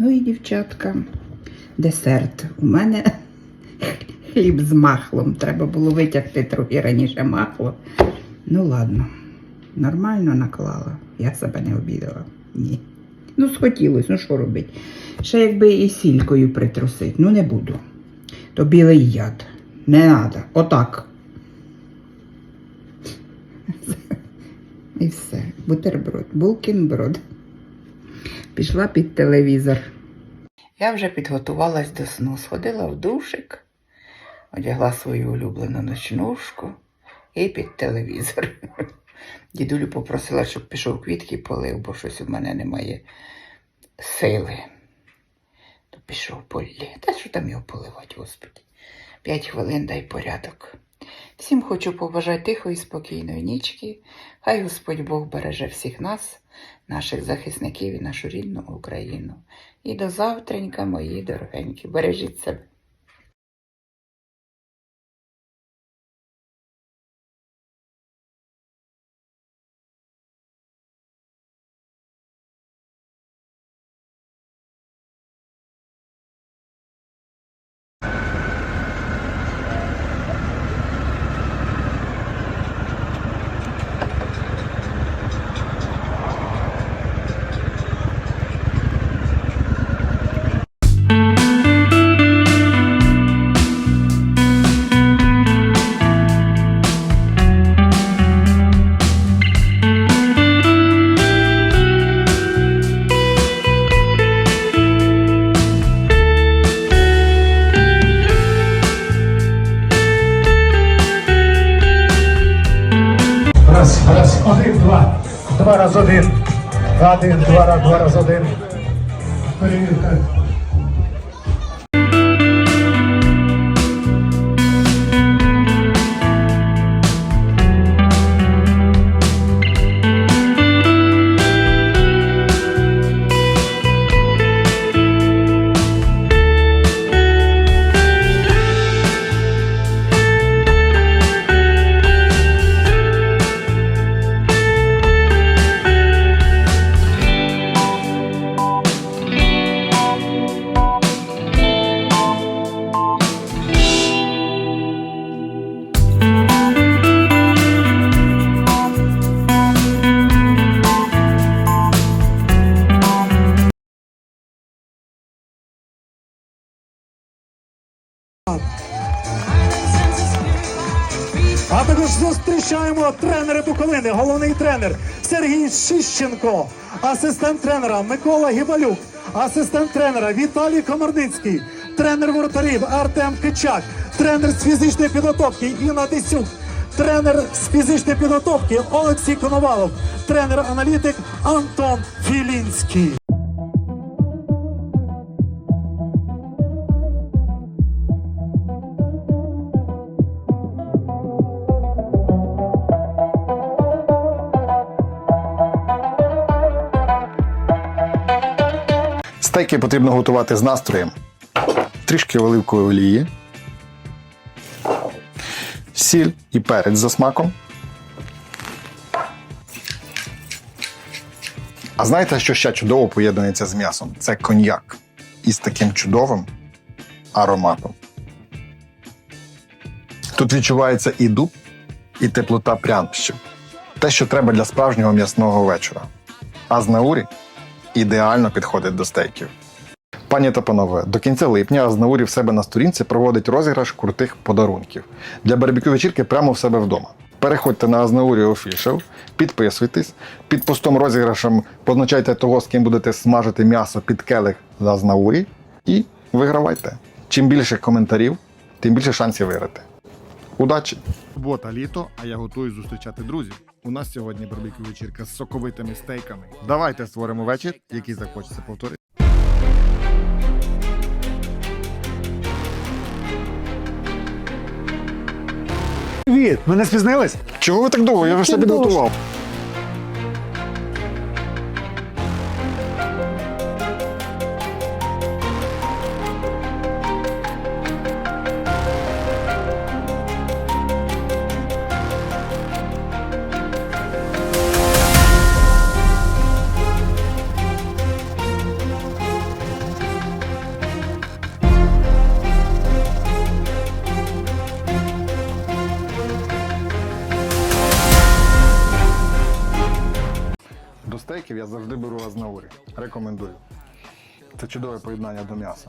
Ну і дівчатка, десерт. У мене хліб з махлом. Треба було витягти трохи раніше махло. Ну ладно, нормально наклала. Я себе не обідала. Ні. Ну, схотілось, ну що робити? Ще якби і сількою притрусить. Ну не буду. То білий яд. Не треба. Отак. І все. Бутерброд. Булкінброд. Пішла під телевізор. Я вже підготувалась до сну, сходила в душик, одягла свою улюблену ночнушку і під телевізор. Дідулю попросила, щоб пішов квітки полив, бо щось у мене немає сили. То пішов полі. Та що там його поливати, господи? П'ять хвилин дай порядок. Всім хочу побажати тихої, спокійної нічки. Хай Господь Бог береже всіх нас, наших захисників і нашу рідну Україну. І до завтренька, мої дорогенькі. Бережіть себе. दिन रात दिन दोबारा दोबारा सो दिन зустрічаємо тренери Буковини, головний тренер Сергій Шищенко, асистент тренера Микола Гібалюк, асистент тренера Віталій Комарницький, тренер воротарів Артем Кичак, тренер з фізичної підготовки Інна Десюк, тренер з фізичної підготовки Олексій Коновалов, тренер-аналітик Антон Філінський. Стейки потрібно готувати з настроєм. Трішки оливкової олії, сіль і перець за смаком. А знаєте, що ще чудово поєднується з м'ясом? Це коньяк із таким чудовим ароматом. Тут відчувається і дуб, і теплота прянощів. Те, що треба для справжнього м'ясного вечора. А з наурі ідеально підходить до стейків. Пані та панове, до кінця липня Азнаурі в себе на сторінці проводить розіграш крутих подарунків для барбекю вечірки прямо в себе вдома. Переходьте на Азнаурі Official, підписуйтесь, під постом розіграшем позначайте того, з ким будете смажити м'ясо під келих з Азнаурі і вигравайте. Чим більше коментарів, тим більше шансів виграти. Удачі! Субота літо, а я готую зустрічати друзів. У нас сьогодні барбекю вечірка з соковитими стейками. Давайте створимо вечір, який захочеться повторити. Привіт! Мене не спізнились? Чого ви так довго? Я вже все підготував. Завжди беру азнаурі. Рекомендую. Це чудове поєднання до м'яса.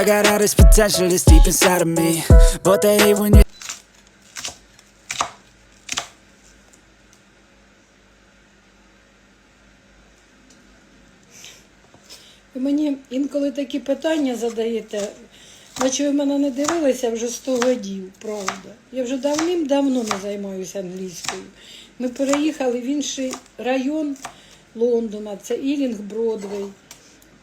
I got all this potential that's deep inside of me But they hate when you мені інколи такі питання задаєте, наче ви мене не дивилися вже 100 годів, правда. Я вже давним-давно не займаюся англійською. Ми переїхали в інший район Лондона, це Ілінг Бродвей.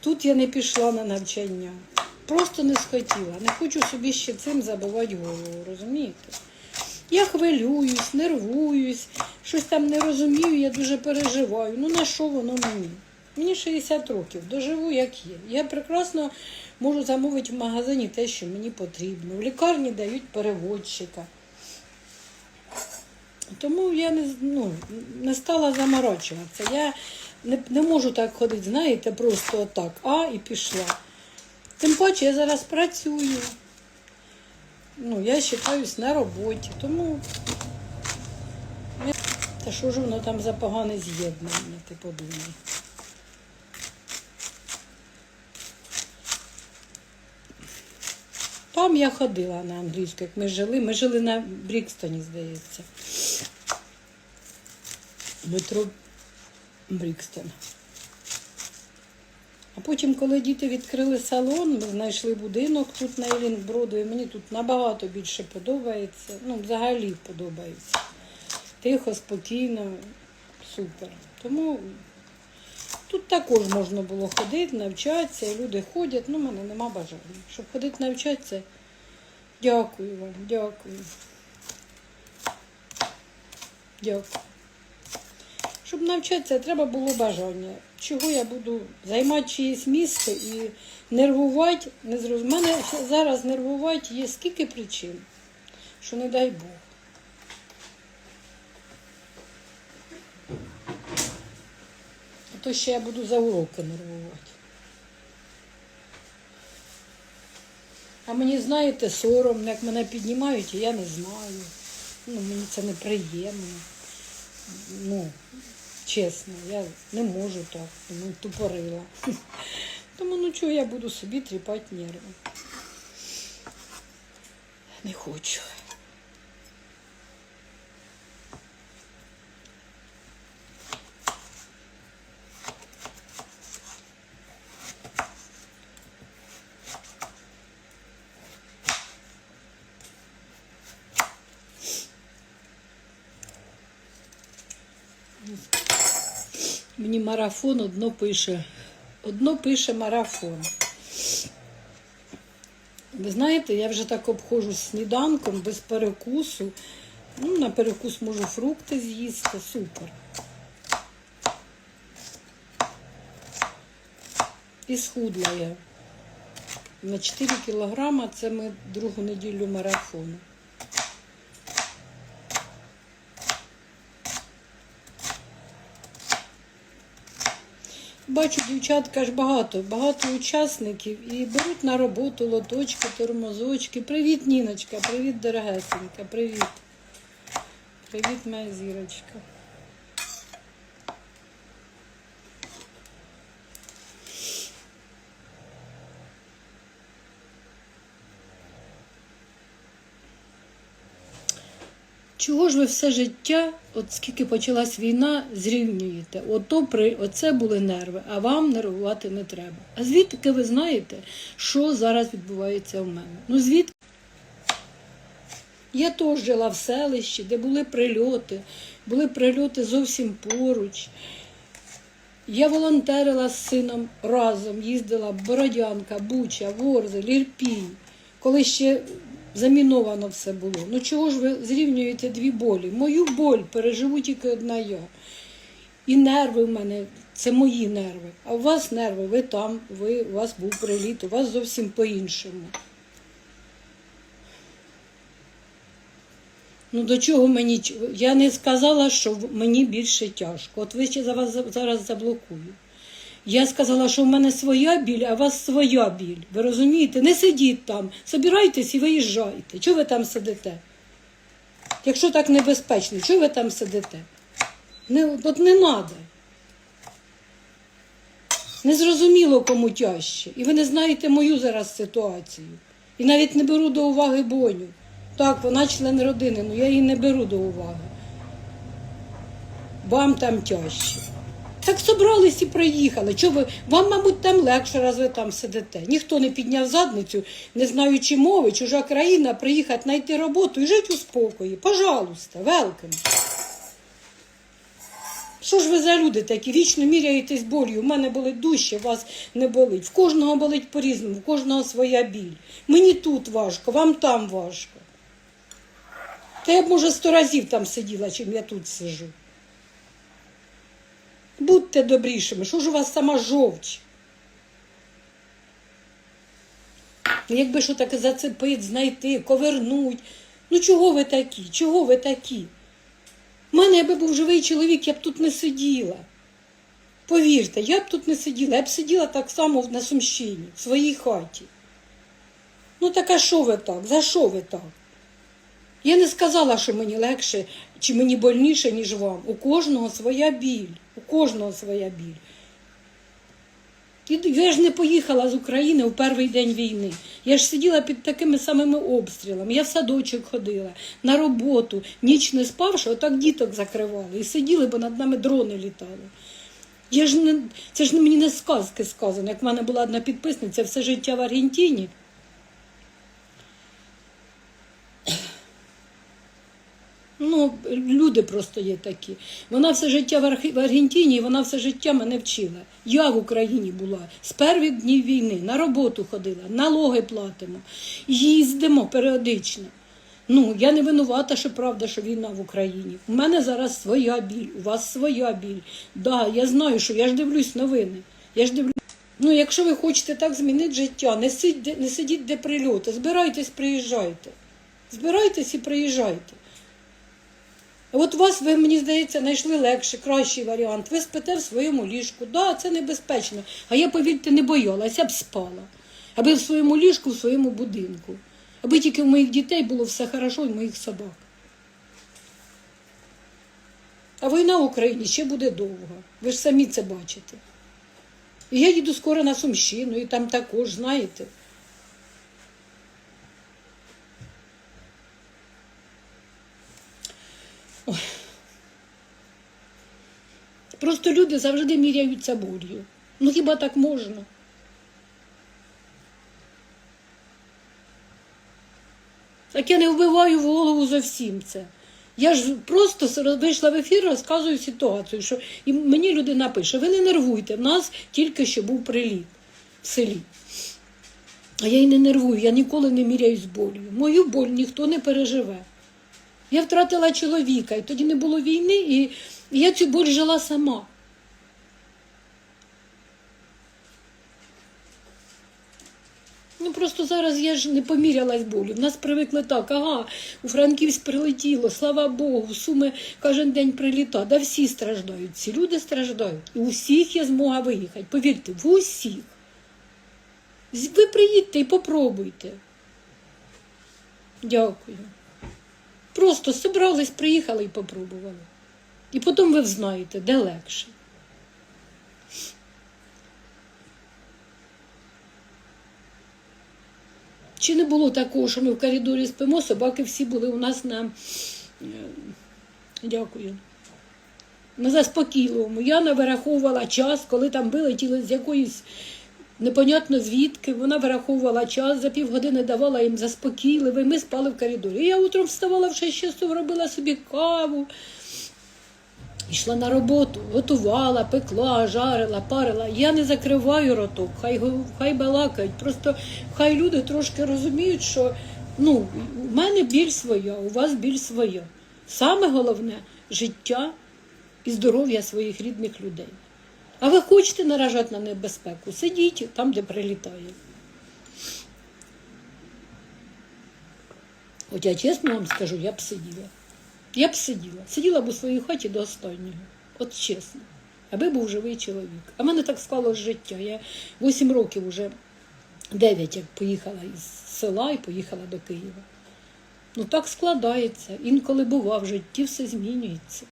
Тут я не пішла на навчання. Просто не схотіла. Не хочу собі ще цим забивати голову, розумієте? Я хвилююсь, нервуюсь, щось там не розумію, я дуже переживаю. Ну на що воно мені? Мені 60 років, доживу як є. Я прекрасно можу замовити в магазині те, що мені потрібно. В лікарні дають переводчика. Тому я не, ну, не стала заморочуватися. Я не, не можу так ходити, знаєте, просто отак, а і пішла. Тим паче я зараз працюю. Ну, я вважаюсь на роботі, тому. Та що ж воно там за погане з'єднання, ти подумай. Там я ходила на англійську, як ми жили. Ми жили на Брікстоні, здається. Метро Брікстон. А потім, коли діти відкрили салон, ми знайшли будинок тут на Ілінброду, і мені тут набагато більше подобається. Ну, взагалі подобається. Тихо, спокійно, супер. Тому тут також можна було ходити, навчатися, люди ходять, ну, в мене нема бажання. Щоб ходити навчатися, дякую вам, дякую. Дякую. Щоб навчатися, треба було бажання. Чого я буду займати чиєсь місце і нервувати, не зроз... У мене зараз нервувати є скільки причин, що не дай Бог. А то ще я буду за уроки нервувати. А мені, знаєте, соромно, як мене піднімають, і я не знаю. Ну, мені це неприємно. Ну, чесно, я не можу так, ну, тупорила. Тому ну чого я буду собі тріпати нерви. Не хочу. Мені марафон одно пише. Одно пише марафон. Ви знаєте, я вже так обходжу сніданком без перекусу. Ну, на перекус можу фрукти з'їсти. Супер. І схудла я. На 4 кілограма це ми другу неділю марафону. Бачу, дівчатка ж багато, багато учасників і беруть на роботу лоточки, тормозочки. Привіт, Ніночка, привіт, дорогесенька, привіт. Привіт, моя зірочка. Чого ж ви все життя, от скільки почалась війна, зрівнюєте? Ото при оце були нерви, а вам нервувати не треба. А звідки ви знаєте, що зараз відбувається в мене? Ну звідки? Я теж жила в селищі, де були прильоти, були прильоти зовсім поруч. Я волонтерила з сином разом, їздила Бородянка, Буча, Ворзель, Ірпінь, коли ще заміновано все було. Ну чого ж ви зрівнюєте дві болі? Мою боль переживу тільки одна я. І нерви в мене це мої нерви. А у вас нерви, ви там, ви, у вас був приліт, у вас зовсім по-іншому. Ну до чого мені? Я не сказала, що мені більше тяжко. От ви ще за вас зараз заблокую. Я сказала, що в мене своя біль, а у вас своя біль. Ви розумієте? Не сидіть там, собирайтесь і виїжджайте. Чого ви там сидите? Якщо так небезпечно, чого ви там сидите? Не, от не треба. Незрозуміло кому тяжче. І ви не знаєте мою зараз ситуацію. І навіть не беру до уваги Боню. Так, вона член родини, але я її не беру до уваги. Вам там тяжче. Так собрались і приїхали. Чого? Вам, мабуть, там легше, раз ви там сидите. Ніхто не підняв задницю, не знаючи мови, чужа країна, приїхати, знайти роботу і жити у спокої. Пожалуйста, велкам. Що ж ви за люди такі? Вічно міряєтесь болью. У мене болить дужче, вас не болить. В кожного болить по-різному, в кожного своя біль. Мені тут важко, вам там важко. Та я б, може, сто разів там сиділа, чим я тут сижу. Будьте добрішими, що ж у вас сама жовч? Ну, Якби що таке зацепить, знайти, ковернуть. Ну чого ви такі? Чого ви такі? У мене, якби був живий чоловік, я б тут не сиділа. Повірте, я б тут не сиділа, я б сиділа так само на Сумщині, в своїй хаті. Ну так а що ви так? За що ви так? Я не сказала, що мені легше чи мені больніше, ніж вам. У кожного своя біль. У кожного своя біль. Я ж не поїхала з України у перший день війни. Я ж сиділа під такими самими обстрілами. Я в садочок ходила, на роботу, ніч не спавши, отак діток закривали. І сиділи, бо над нами дрони літали. Я ж не, це ж мені не сказки сказано. Як в мене була одна підписниця все життя в Аргентині. Ну, люди просто є такі. Вона все життя в, Архи- в Аргентині, вона все життя мене вчила. Я в Україні була з перших днів війни, на роботу ходила, налоги платимо, їздимо періодично. Ну, я не винувата, що правда, що війна в Україні. У мене зараз своя біль, у вас своя біль. Да, я знаю, що я ж дивлюсь новини. Я ж дивлюсь. Ну, якщо ви хочете так змінити життя, не сидіть, не сидіть де прильоти, збирайтесь, приїжджайте. Збирайтесь і приїжджайте. От вас, ви, мені здається, знайшли легше, кращий варіант. Ви спите в своєму ліжку. Да, це небезпечно. А я, повірте, не боялася, я б спала. Аби в своєму ліжку, в своєму будинку. Аби тільки в моїх дітей було все хорошо і в моїх собак. А війна в Україні ще буде довго. Ви ж самі це бачите. І я їду скоро на Сумщину, і там також, знаєте. Просто люди завжди міряються болью. Ну хіба так можна? Так я не вбиваю в голову зовсім це. Я ж просто вийшла в ефір, розказую ситуацію, що і мені людина пише: ви не нервуйте, в нас тільки що був приліт в селі. А я й не нервую, я ніколи не міряюсь болью. Мою боль ніхто не переживе. Я втратила чоловіка, і тоді не було війни, і я цю боль жила сама. Ну просто зараз я ж не помірялась болю. В нас привикли так, ага, у Франківськ прилетіло, слава Богу, суми кожен день приліта. Да всі страждають, ці люди страждають. І у всіх є змога виїхати. Повірте, в усіх. Ви приїдьте і попробуйте. Дякую. Просто зібрались, приїхали і попробували. І потім ви знаєте, де легше. Чи не було такого, що ми в коридорі спимо, собаки всі були у нас на. е, Дякую. На заспокійливому. Я не вираховувала час, коли там вилетіли з якоїсь непонятно звідки. Вона вираховувала час, за півгодини давала їм заспокійливий. Ми спали в коридорі. Я утром вставала в 6 часов, робила собі каву. Йшла на роботу, готувала, пекла, жарила, парила. Я не закриваю роток, хай, хай балакають. Просто хай люди трошки розуміють, що ну, у мене біль своя, у вас біль своя. Саме головне життя і здоров'я своїх рідних людей. А ви хочете наражати на небезпеку? Сидіть там, де прилітає. От я чесно вам скажу, я б сиділа. Я б сиділа. Сиділа б у своїй хаті до останнього. От чесно. Аби був живий чоловік. А в мене так склалось життя. Я 8 років вже 9, як поїхала із села і поїхала до Києва. Ну так складається. Інколи бува в житті все змінюється.